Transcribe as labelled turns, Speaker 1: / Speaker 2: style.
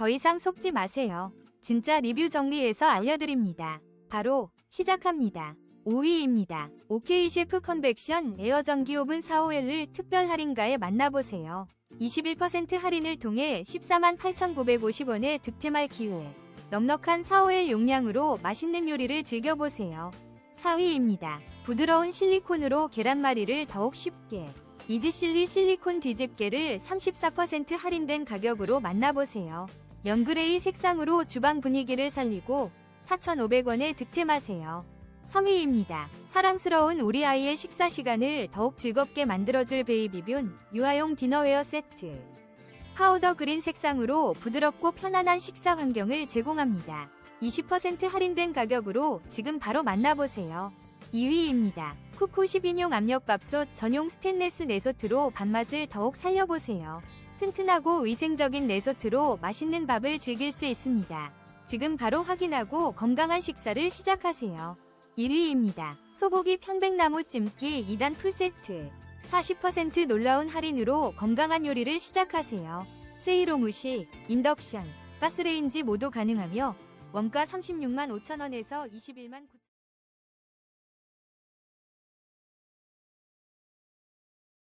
Speaker 1: 더 이상 속지 마세요. 진짜 리뷰 정리해서 알려드립니다. 바로 시작합니다. 5위입니다. OK 셰프 컨벡션 에어 전기 오븐 451을 특별 할인가에 만나보세요. 21% 할인을 통해 14만 8,950원의 득템할 기회. 넉넉한 451 용량으로 맛있는 요리를 즐겨보세요. 4위입니다. 부드러운 실리콘으로 계란말이를 더욱 쉽게. 이지실리 실리콘 뒤집개를 34% 할인된 가격으로 만나보세요. 연그레이 색상으로 주방 분위기를 살리고 4,500원에 득템하세요. 3위입니다. 사랑스러운 우리 아이의 식사 시간을 더욱 즐겁게 만들어줄 베이비뷴 유아용 디너웨어 세트. 파우더 그린 색상으로 부드럽고 편안한 식사 환경을 제공합니다. 20% 할인된 가격으로 지금 바로 만나보세요. 2위입니다. 쿠쿠 10인용 압력밥솥 전용 스테인레스 내소트로 밥맛을 더욱 살려보세요. 튼튼하고 위생적인 내소트로 맛있는 밥을 즐길 수 있습니다. 지금 바로 확인하고 건강한 식사를 시작하세요. 1위입니다. 소고기 편백나무 찜기 2단 풀세트. 40% 놀라운 할인으로 건강한 요리를 시작하세요. 세이로 무시, 인덕션, 가스레인지 모두 가능하며 원가 36만 5천원에서 21만 9천